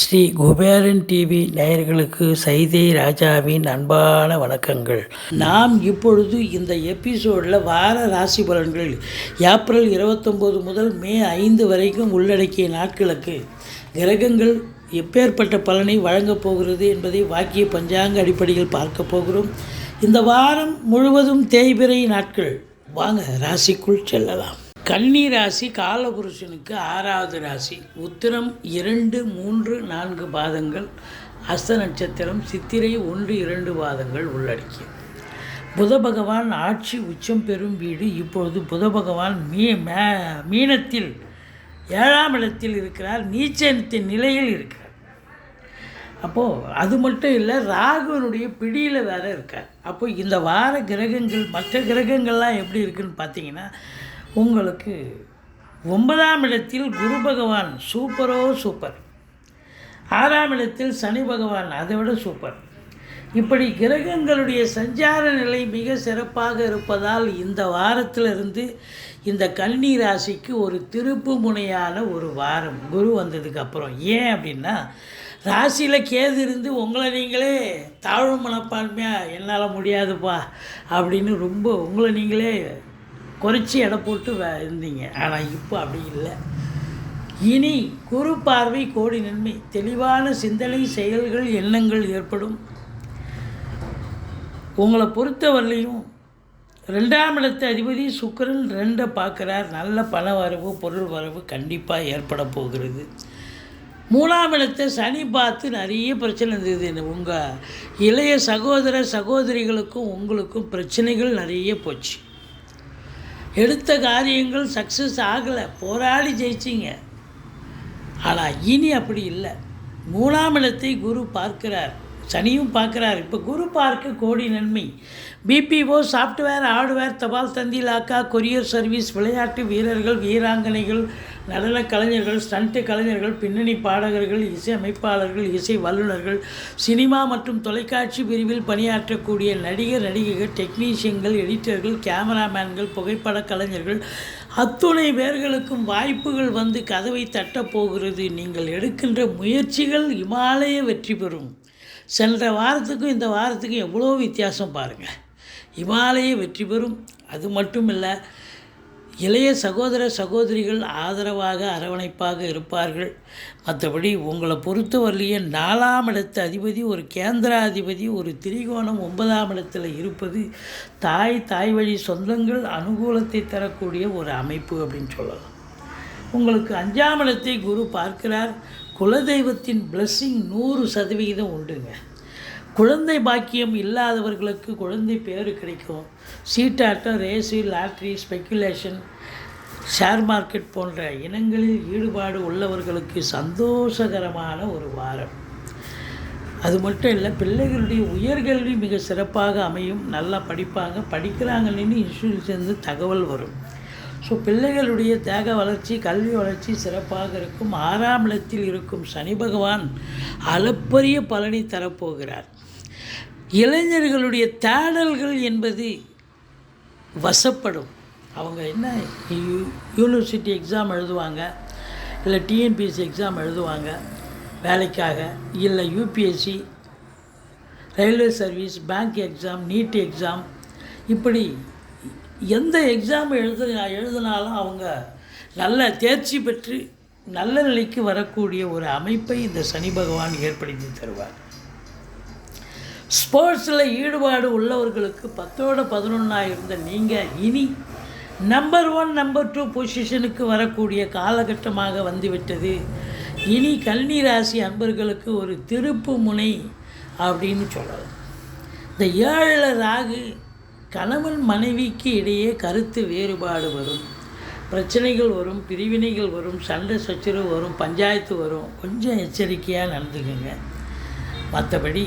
Sri Kuberan TV நேயர்களுக்கு சைதை ராஜாவின் அன்பான வணக்கங்கள். நாம் இப்பொழுது இந்த எபிசோடில் வார ராசி பலன்கள் ஏப்ரல் இருபத்தொம்போது முதல் மே ஐந்து வரைக்கும் உள்ளடக்கிய நாட்களுக்கு கிரகங்கள் எப்பேற்பட்ட பலனை வழங்கப் போகிறது என்பதை வாக்கிய பஞ்சாங்க அடிப்படையில் பார்க்க போகிறோம். இந்த வாரம் முழுவதும் தேய்பிறை நாட்கள். வாங்க ராசிக்குள் செல்லலாம். கன்னி ராசி காலபுருஷனுக்கு ஆறாவது ராசி. உத்திரம் இரண்டு மூன்று நான்கு பாதங்கள். அஸ்த நட்சத்திரம் சித்திரை ஒன்று இரண்டு பாதங்கள் உள்ளடக்கியது. புத பகவான் ஆட்சி உச்சம் பெறும் வீடு. இப்பொழுது புத பகவான் மீ மே மீனத்தில் ஏழாம் இடத்தில் இருக்கிறார். நீச்சத்தின் நிலையில் இருக்கிறார். அப்போது அது மட்டும் இல்லை ராகுவனுடைய பிடியில் வேற இருக்கார். அப்போது இந்த வார கிரகங்கள் மற்ற கிரகங்கள்லாம் எப்படி இருக்குன்னு பார்த்தீங்கன்னா உங்களுக்கு ஒன்பதாம் இடத்தில் குரு பகவான் சூப்பரோ சூப்பர் ஆறாம் இடத்தில் சனி பகவான் அதை விட சூப்பர் இப்படி கிரகங்களுடைய சஞ்சார நிலை மிக சிறப்பாக இருப்பதால் இந்த வாரத்திலிருந்து இந்த கன்னி ராசிக்கு ஒரு திருப்பு முனையான ஒரு வாரம் குரு வந்ததுக்கு அப்புறம். ஏன் அப்படின்னா ராசியில் கேது இருந்து உங்களை நீங்களே தாழ்வு மனப்பான்மையாக என்னால் முடியாதுப்பா அப்படின்னு ரொம்ப உங்களை நீங்களே குறைச்சி எடை போட்டு இருந்தீங்க. ஆனால் இப்போ அப்படி இல்லை. இனி குரு பார்வை கோடி நன்மை தெளிவான சிந்தனை செயல்கள் எண்ணங்கள் ஏற்படும். உங்களை பொறுத்தவரையிலையும் ரெண்டாம் இடத்து அதிபதி சுக்கரன் ரெண்டை பார்க்குறார். நல்ல பண வரவு பொருள் வரவு கண்டிப்பாக ஏற்பட போகிறது. மூணாம் இடத்தை சனி பார்த்து நிறைய பிரச்சனை இருந்தது. உங்கள் இளைய சகோதர சகோதரிகளுக்கும் உங்களுக்கும் பிரச்சனைகள் நிறைய போச்சு. எடுத்த காரியங்கள் சக்ஸஸ் ஆகலை. போராடி ஜெயிச்சிங்க. ஆனால் இனி அப்படி இல்லை. மூணாம் இடத்தை குரு பார்க்கிறார். சனியும் பார்க்குறார். இப்போ குரு பார்க்க கோடி நன்மை. பிபிஓ சாஃப்ட்வேர் ஹார்ட்வேர் தபால் தந்தி லாக்கா கொரியர் சர்வீஸ் விளையாட்டு வீரர்கள் வீராங்கனைகள் நடன கலைஞர்கள் ஸ்டண்ட்டு கலைஞர்கள் பின்னணி பாடகர்கள் இசை அமைப்பாளர்கள் இசை வல்லுநர்கள் சினிமா மற்றும் தொலைக்காட்சி பிரிவில் பணியாற்றக்கூடிய நடிகர் நடிகைகள் டெக்னீஷியன்கள் எடிட்டர்கள் கேமராமேன்கள் புகைப்பட கலைஞர்கள் அத்துணை பேர்களுக்கும் வாய்ப்புகள் வந்து கதவை தட்டப் போகிறது. நீங்கள் எடுக்கின்ற முயற்சிகள் இமாலய வெற்றி பெறும். சென்ற வாரத்துக்கும் இந்த வாரத்துக்கும் எவ்வளோ வித்தியாசம் பாருங்கள் இமாலய வெற்றி பெறும். அது மட்டும் இல்லை இளைய சகோதர சகோதரிகள் ஆதரவாக அரவணைப்பாக இருப்பார்கள். மற்றபடி உங்களை பொறுத்தவரையிலேயே நாலாம் இடத்து அதிபதி ஒரு கேந்திராதிபதி ஒரு திரிகோணம் ஒன்பதாம் இடத்துல இருப்பது தாய் தாய் வழி சொந்தங்கள் அனுகூலத்தை தரக்கூடிய ஒரு அமைப்பு அப்படின்னு சொல்லலாம். உங்களுக்கு அஞ்சாம் இடத்தை குரு பார்க்கிறார். குலதெய்வத்தின் பிளஸ்ஸிங் நூறு சதவிகிதம் உண்டுங்க. குழந்தை பாக்கியம் இல்லாதவர்களுக்கு குழந்தை பேர் கிடைக்கும். சீட்டாட்டம் race lottery speculation share market போன்ற இனங்களில் ஈடுபாடு உள்ளவர்களுக்கு சந்தோஷகரமான ஒரு வாரம். அது மட்டும் இல்லை பிள்ளைகளுடைய உயர்கல்வி மிக சிறப்பாக அமையும். நல்லா படிப்பாங்க படிக்கிறாங்கன்னு இன்சூரன்ஸ்லேருந்து தகவல் வரும். ஸோ பிள்ளைகளுடைய தேக வளர்ச்சி கல்வி வளர்ச்சி சிறப்பாக இருக்கும். ஆறாம் இடத்தில் இருக்கும் சனி பகவான் அளப்பரிய பலனை தரப்போகிறார். இளைஞர்களுடைய தேடல்கள் என்பது வசப்படும். அவங்க என்ன யூனிவர்சிட்டி எக்ஸாம் எழுதுவாங்க இல்லை டிஎன்பிஎஸ்சி எக்ஸாம் எழுதுவாங்க வேலைக்காக இல்லை UPSC railway service bank exam NEET exam இப்படி எந்த எக்ஸாம் எழுது எழுதினாலும் அவங்க நல்ல தேர்ச்சி பெற்று நல்ல நிலைக்கு வரக்கூடிய ஒரு அமைப்பை இந்த சனி பகவான் ஏற்படுத்தி தருவார். ஸ்போர்ட்ஸில் ஈடுபாடு உள்ளவர்களுக்கு பத்தோட பதினொன்றாக இருந்த நீங்கள் இனி நம்பர் ஒன் நம்பர் டூ பொசிஷனுக்கு வரக்கூடிய காலகட்டமாக வந்துவிட்டது. இனி கன்னி ராசி அன்பர்களுக்கு ஒரு திருப்பு முனை அப்படின்னு சொல்லலாம். இந்த ஏழில் ராகு கணவன் மனைவிக்கு இடையே கருத்து வேறுபாடு வரும். பிரச்சனைகள் வரும் பிரிவினைகள் வரும் சண்டை சச்சரவு வரும் பஞ்சாயத்து வரும். கொஞ்சம் எச்சரிக்கையாக நடந்துக்குங்க. மற்றபடி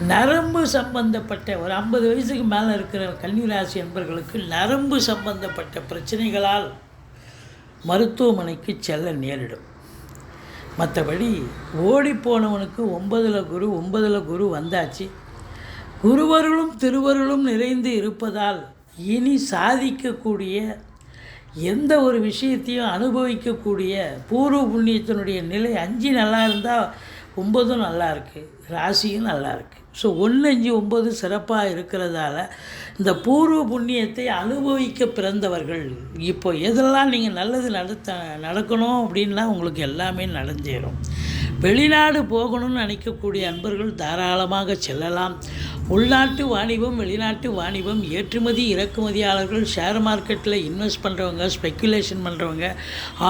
நரம்பு சம்பந்தப்பட்ட ஒரு ஐம்பது வயசுக்கு மேலே இருக்கிற கன்னிராசி என்பர்களுக்கு நரம்பு சம்பந்தப்பட்ட பிரச்சனைகளால் மருத்துவமனைக்கு செல்ல நேரிடும். மற்றபடி ஓடிப்போனவனுக்கு ஒன்பதில் குரு ஒன்பதில் குரு வந்தாச்சு. குருவருளும் திருவருளும் நிறைந்து இருப்பதால் இனி சாதிக்கக்கூடிய எந்த ஒரு விஷயத்தையும் அனுபவிக்கக்கூடிய பூர்வ புண்ணியத்தினுடைய நிலை அஞ்சு நல்லா இருந்தால் ஒம்பதும் நல்லா இருக்குது ராசியும் நல்லா இருக்குது ஸோ ஒன்று அஞ்சு ஒம்பது சிறப்பாக இருக்கிறதால இந்த பூர்வ புண்ணியத்தை அனுபவிக்க பிறந்தவர்கள் இப்போ எதெல்லாம் நீங்கள் நல்லது நடத்த நடக்கணும் அப்படின்னா உங்களுக்கு எல்லாமே நடந்தேறும். வெளிநாடு போகணும்னு நினைக்கக்கூடிய அன்பர்கள் தாராளமாக செல்லலாம். உள்நாட்டு வாணிபம் வெளிநாட்டு வாணிபம் ஏற்றுமதி இறக்குமதியாளர்கள் ஷேர் மார்க்கெட்டில் இன்வெஸ்ட் பண்ணுறவங்க ஸ்பெக்குலேஷன் பண்ணுறவங்க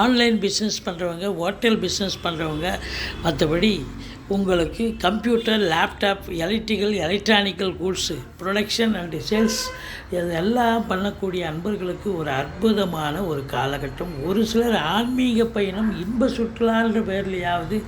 ஆன்லைன் பிஸ்னஸ் பண்ணுறவங்க ஹோட்டல் பிஸ்னஸ் பண்ணுறவங்க மற்றபடி உங்களுக்கு computer laptop electrical electronical goods production and sales இதெல்லாம் பண்ணக்கூடிய அன்பர்களுக்கு ஒரு அற்புதமான ஒரு காலகட்டம். ஒரு சிலர் ஆன்மீக பயணம் இன்ப சுற்றுலான்ற பேர்லையாவது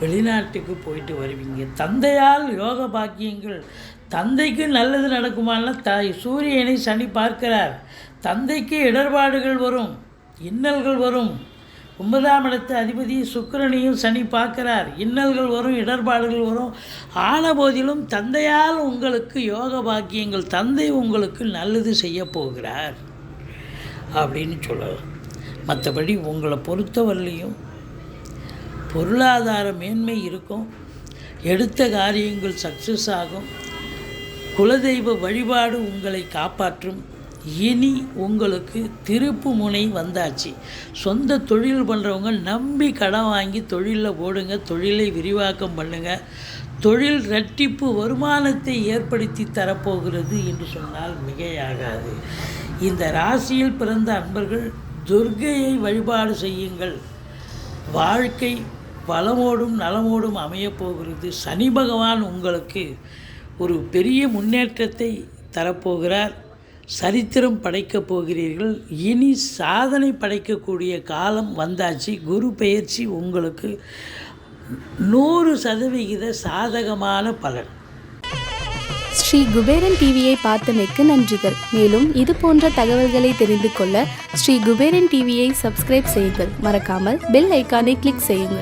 வெளிநாட்டுக்கு போயிட்டு வருவீங்க. தந்தையால் யோக பாக்கியங்கள் தந்தைக்கு நல்லது நடக்குமான்னா தாய் சூரியனை சனி பார்க்கிறார். தந்தைக்கு இடர்பாடுகள் வரும் இன்னல்கள் வரும். ஒன்பதாம் இடத்து அதிபதி சுக்கரனையும் சனி பார்க்கிறார். இன்னல்கள் வரும் இடர்பாடுகள் வரும். ஆன போதிலும் தந்தையால் உங்களுக்கு யோக பாக்கியங்கள் தந்தை உங்களுக்கு நல்லது செய்ய போகிறார் அப்படின்னு சொல்லலாம். மற்றபடி உங்களை பொறுத்தவரையிலையும் பொருளாதார மேன்மை இருக்கும். எடுத்த காரியங்கள் சக்ஸஸ் ஆகும். குலதெய்வ வழிபாடு உங்களை காப்பாற்றும். இனி உங்களுக்கு திருப்பு முனை வந்தாச்சு. சொந்த தொழில் பண்ணுறவங்க நம்பி கடன் வாங்கி தொழிலில் போடுங்க தொழிலை விரிவாக்கம் பண்ணுங்கள் தொழில் ரட்டிப்பு வருமானத்தை ஏற்படுத்தி தரப்போகிறது என்று சொன்னால் மிகையாகாது. இந்த ராசியில் பிறந்த அன்பர்கள் துர்க்கையை வழிபாடு செய்யுங்கள். வாழ்க்கை வளமோடும் நலமோடும் அமையப்போகிறது சனி பகவான் உங்களுக்கு ஒரு பெரிய முன்னேற்றத்தை தரப்போகிறார். சரித்திரம் படைக்கப் போகிறீர்கள். இனி சாதனை படைக்கக்கூடிய காலம் வந்தாச்சு. குரு பெயர்ச்சி உங்களுக்கு நூறு சதவிகித சாதகமான பலன். ஸ்ரீ குபேரன் டிவியை பார்த்தமைக்கு நன்றிகள். மேலும் இது போன்ற தகவல்களை தெரிந்து கொள்ள ஸ்ரீ குபேரன் டிவியை சப்ஸ்கிரைப் செய்யுங்கள். மறக்காமல் பெல் ஐக்கானை கிளிக் செய்யுங்கள்.